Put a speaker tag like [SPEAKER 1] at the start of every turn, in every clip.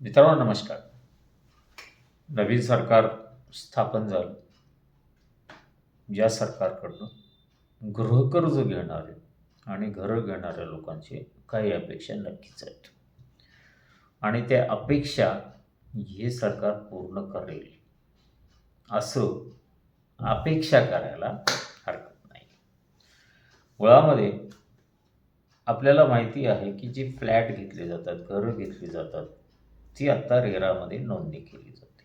[SPEAKER 1] मित्रांनो नमस्कार. नवीन सरकार स्थापन झालं. या सरकारकडनं गृहकर्ज घेणारे आणि घरं घेणाऱ्या लोकांची काही अपेक्षा नक्कीच आहेत. आणि त्या अपेक्षा हे सरकार पूर्ण करेल असं अपेक्षा करायला हरकत नाही. मुळामध्ये आपल्याला माहिती आहे की जे फ्लॅट घेतले जातात घरं घेतली जातात ती आत्ता रेरामध्ये नोंदणी केली जाते.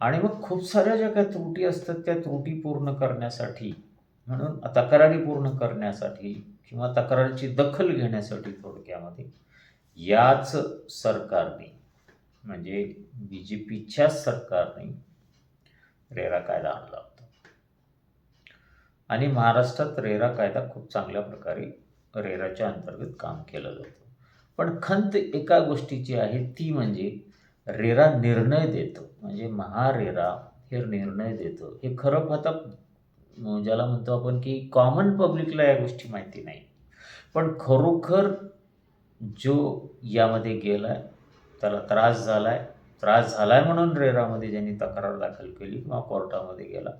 [SPEAKER 1] आणि मग खूप साऱ्या ज्या काही त्रुटी असतात त्या त्रुटी पूर्ण करण्यासाठी म्हणून तक्रारी पूर्ण करण्यासाठी किंवा तक्रारीची दखल घेण्यासाठी थोडक्यामध्ये याच सरकारने म्हणजे बी जे पीच्याच सरकारने रेरा कायदा आणला होता. आणि महाराष्ट्रात रेरा कायदा खूप चांगल्या प्रकारे रेराच्या अंतर्गत काम केलं जातं. पण खंत एका गोष्टीची आहे ती म्हणजे रेरा निर्णय देतो. म्हणजे महारेरा हे निर्णय देतं. हे खरं पाहता ज्याला म्हणतो आपण की कॉमन पब्लिकला या गोष्टी माहिती नाही. पण खरोखर जो यामध्ये गेला आहे त्याला त्रास झाला आहे त्रास झाला आहे म्हणून रेरामध्ये ज्यांनी तक्रार दाखल केली किंवा कोर्टामध्ये गेला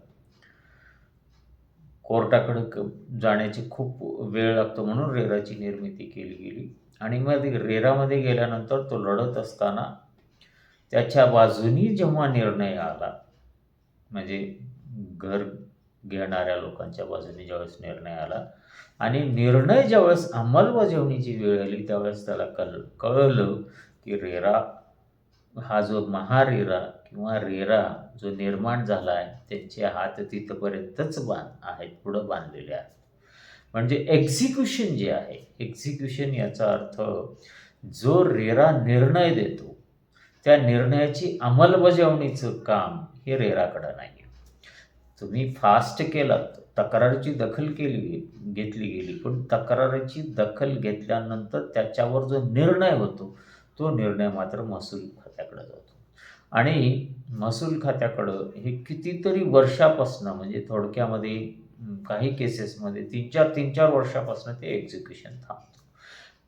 [SPEAKER 1] कोर्टाकडे जाण्याची खूप वेळ लागतो म्हणून रेराची निर्मिती केली गेली. आणि मग रेरामध्ये गेल्यानंतर तो लढत असताना त्याच्या बाजूनी जेव्हा निर्णय आला म्हणजे घर घेणाऱ्या लोकांच्या बाजूने ज्यावेळेस निर्णय आला आणि निर्णय ज्यावेळेस अंमलबजावणीची वेळ आली त्यावेळेस त्याला कळ कळलं की रेरा हा जो महारेरा किंवा रेरा जो निर्माण झाला आहे त्यांचे हात तिथपर्यंतच बांध आहेत पुढं बांधलेले आहेत. म्हणजे एक्झिक्युशन जे आहे एक्झिक्युशन याचा अर्थ जो रेरा निर्णय देतो त्या निर्णयाची अंमलबजावणीचं काम हे रेराकडं नाही तुम्ही फास्ट केलात तक्रारीची दखल केली घेतली गेली पण तक्रारीची दखल घेतल्यानंतर त्याच्यावर जो निर्णय होतो तो निर्णय मात्र महसूल खात्याकडे जातो. आणि महसूल खात्याकडं हे कितीतरी वर्षापासनं म्हणजे थोडक्यामध्ये काही केसेसमध्ये तीन चार तीन चार वर्षापासून ते एक्झिक्युशन थांबतं.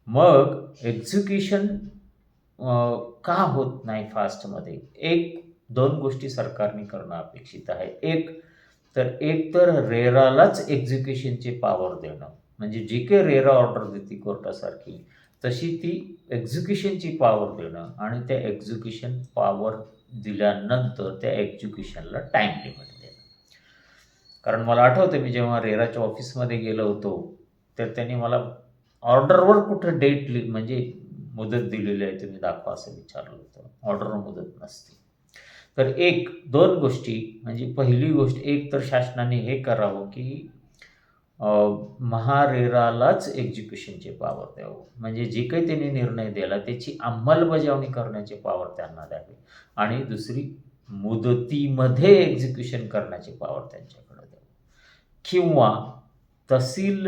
[SPEAKER 1] मग एक्झिक्युशन का होत नाही फास्टमध्ये एक दोन गोष्टी सरकारने करणं अपेक्षित आहे. एक तर एक तर रेरालाच एक्झिक्युशनची पॉवर देणं. म्हणजे जी काही रेरा ऑर्डर देते कोर्टासारखी तशी ती एक्झिक्युशनची पॉवर देणं आणि त्या एक्झिक्युशन पॉवर दिल्यानंतर त्या एक्झिक्युशनला टाईम लिमिट कारण मला आठवतं मी जेव्हा रेराच्या ऑफिसमध्ये गेलो होतो तर त्यांनी मला ऑर्डरवर कुठं डेट लि म्हणजे मुदत दिलेली आहे तुम्ही दाखवा असं विचारलं होतं. ऑर्डरवर मुदत नसते. तर एक दोन गोष्टी म्हणजे पहिली गोष्ट एक तर शासनाने हे करावं की महारेरालाच एक्झिक्युशनचे पावर द्यावं. म्हणजे जे काही त्यांनी निर्णय दिला त्याची अंमलबजावणी करण्याचे पावर त्यांना द्यावे. आणि दुसरी मुदतीमध्ये एक्झिक्युशन करण्याची पावर त्यांच्याकडे किंवा तहसील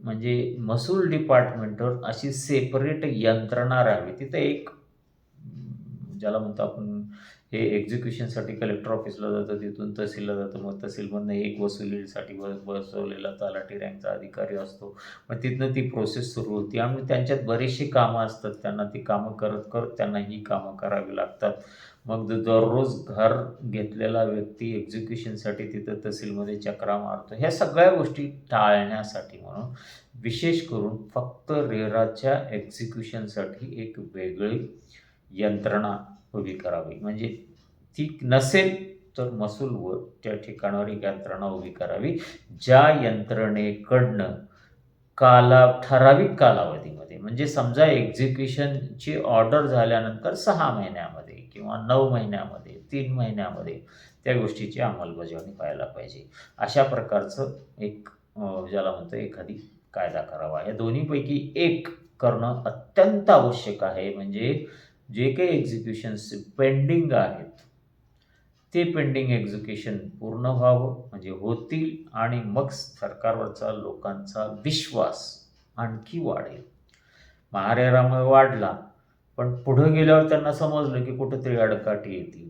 [SPEAKER 1] म्हणजे महसूल डिपार्टमेंटवर अशी सेपरेट यंत्रणा राहावी. तिथं एक ज्याला म्हणतो आपण हे एक्झिक्युशनसाठी कलेक्टर ऑफिसला जातं तिथून तहसीलला जातं. मग तहसीलमधनं एक वसुलीसाठी बस बसवलेला तलाठी रँकचा अधिकारी असतो. मग तिथनं ती प्रोसेस सुरू होती. आणि त्यांच्यात बरीचशी कामं असतात. त्यांना ती कामं करत करत त्यांना ही कामं करावी लागतात. मग दररोज घर घेतलेला व्यक्ती एक्झिक्युशनसाठी तिथं तहसीलमध्ये चक्रा मारतो. ह्या सगळ्या गोष्टी टाळण्यासाठी म्हणून विशेष करून फक्त रेराच्या एक्झिक्युशनसाठी एक वेगळी यंत्रणा उभी करावी. म्हणजे ती नसेल तर महसूलवर त्या ठिकाणावर एक यंत्रणा उभी करावी ज्या यंत्रणेकडनं काला ठराविक कालावधीमध्ये म्हणजे समजा एक्झिक्युशनची ऑर्डर झाल्यानंतर सहा महिन्यामध्ये किंवा नऊ महिन्यामध्ये तीन महिन्यामध्ये त्या गोष्टीची अंमलबजावणी व्हायला पाहिजे. अशा प्रकारचं एक ज्याला म्हणतो एखादी कायदा करावा. या दोन्हीपैकी एक करणं अत्यंत आवश्यक आहे. म्हणजे जे काही एक्झिक्युशन्स पेंडिंग आहेत ते पेंडिंग एक्झिक्युशन पूर्ण व्हावं म्हणजे होतील आणि मग सरकारवरचा लोकांचा विश्वास आणखी वाढेल. महारेरामुळे वाढला पण पुढं गेल्यावर त्यांना समजलं की कुठंतरी अडकाठी येतील.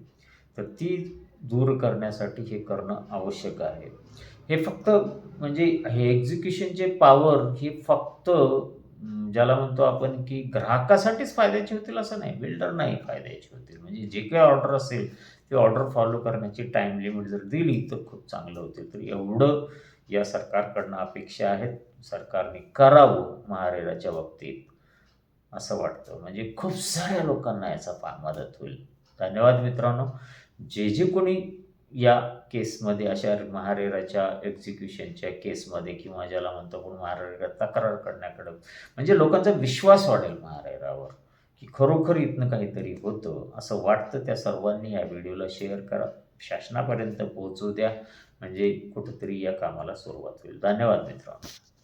[SPEAKER 1] तर ती दूर करण्यासाठी हे करणं आवश्यक आहे. हे फक्त म्हणजे हे एक्झिक्युशनचे पॉवर हे फक्त ज्याला म्हणतो आपण की ग्राहकासाठीच फायद्याची होतील असं नाही बिल्डरनाही फायद्याची होतील. म्हणजे जे काही ऑर्डर असेल ती ऑर्डर फॉलो करण्याची टाईम लिमिट जर दिली तर खूप चांगलं होतं. तर एवढं या सरकारकडनं अपेक्षा आहेत. सरकारने करावं महारेराच्या बाबतीत असं वाटतं. म्हणजे खूप साऱ्या लोकांना याचा फार मदत होईल. धन्यवाद मित्रांनो. जे जे कोणी या केसमध्ये अशा महारेराच्या एक्झिक्युशनच्या केसमध्ये किंवा ज्याला म्हणतो आपण महारेरा तक्रार करण्याकडं म्हणजे लोकांचा विश्वास वाढेल महारेरावर की खरोखर इथनं काहीतरी होतं. असं वाटतं त्या सर्वांनी या व्हिडिओला शेअर करा. शासनापर्यंत पोहोचू द्या. म्हणजे कुठंतरी या कामाला सुरुवात होईल. धन्यवाद मित्रांनो.